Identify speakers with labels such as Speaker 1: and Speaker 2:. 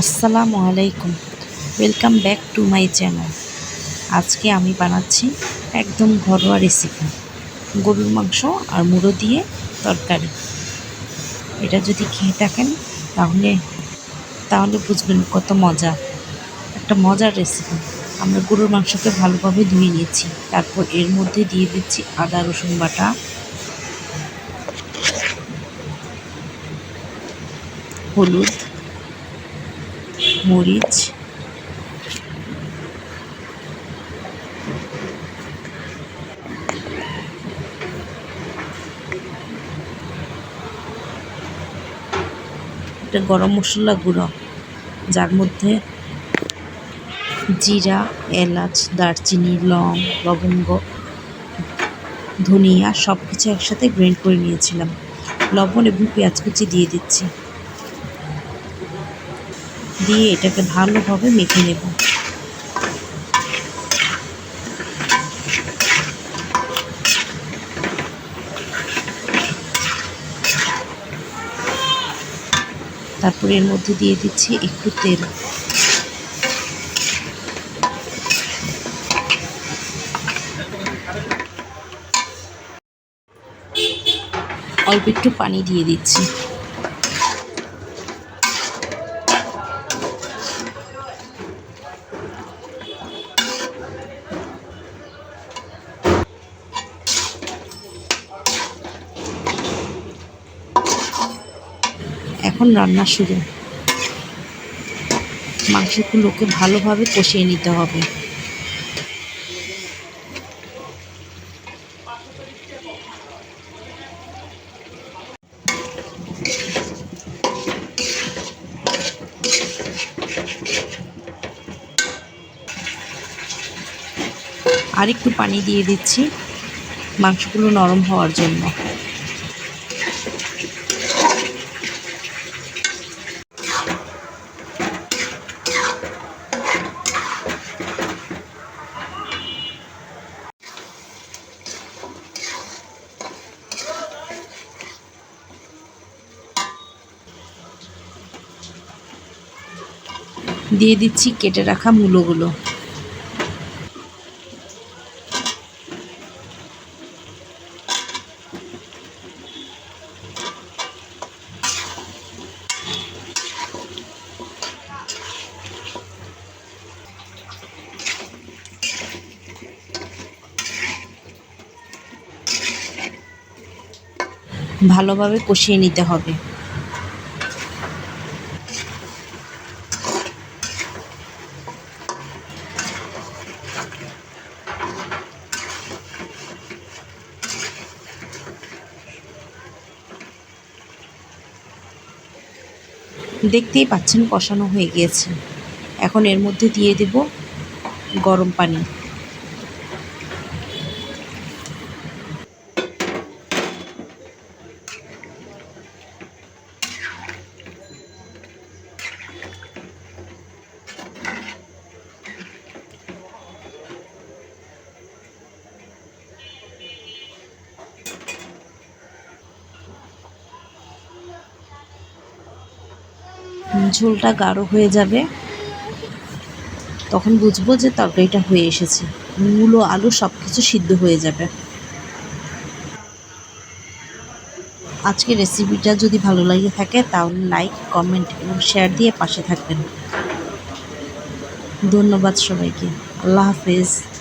Speaker 1: আসসালামু আলাইকুম। Welcome back to my channel আজকে আমি বানাচ্ছি একদম ঘরোয়া রেসিপি গরুর মাংস আর মুড়ো দিয়ে তরকারি। এটা যদি খেয়ে থাকেন, তাহলে তাহলে বুঝবেন কত মজা। একটা মজার রেসিপি আমরা গরুর মাংসকে ভালোভাবে ধুয়ে নিয়েছি। তারপর এর মধ্যে দিয়ে দিচ্ছি আদা, রসুন বাটা। হলুদ। মরিচ। এটা গরম মশলা গুঁড়ো, যার মধ্যে জিরা, এলাচ, দারচিনি, লং, লবঙ্গ, ধনিয়া সব কিছু একসাথে গ্রেন্ড করে নিয়েছিলাম। লবণ এবং পেঁয়াজ কুচি দিয়ে দিচ্ছি। দিয়ে এটাকে ভালোভাবে মেখে নেব। তারপরে এর মধ্যে দিয়ে দিচ্ছি একটু তেল। অল্প একটু পানি দিয়ে দিচ্ছি। এখন রান্না শুরু। মাংসগুলোকে ভালোভাবে কষিয়ে নিতে হবে। আর একটু পানি দিয়ে দিচ্ছি মাংসগুলো নরম হওয়ার জন্য। দিয়ে দিচ্ছি কেটে রাখা মূলোগুলো। ভালোভাবে কষিয়ে নিতে হবে। দেখতেই পাচ্ছেন কষানো হয়ে গিয়েছে। এখন এর মধ্যে দিয়ে দেব গরম পানি। ঝোলটা গাঢ় হয়ে যাবে। তখন বুঝব যে তরকারিটা হয়ে এসেছে। মূলো আলু সব কিছু সিদ্ধ হয়ে যাবে। আজকের রেসিপিটা যদি ভালো লাগে থাকে, তাহলে লাইক কমেন্ট এবং শেয়ার দিয়ে পাশে থাকবেন। ধন্যবাদ সবাইকে। আল্লাহ হাফেজ।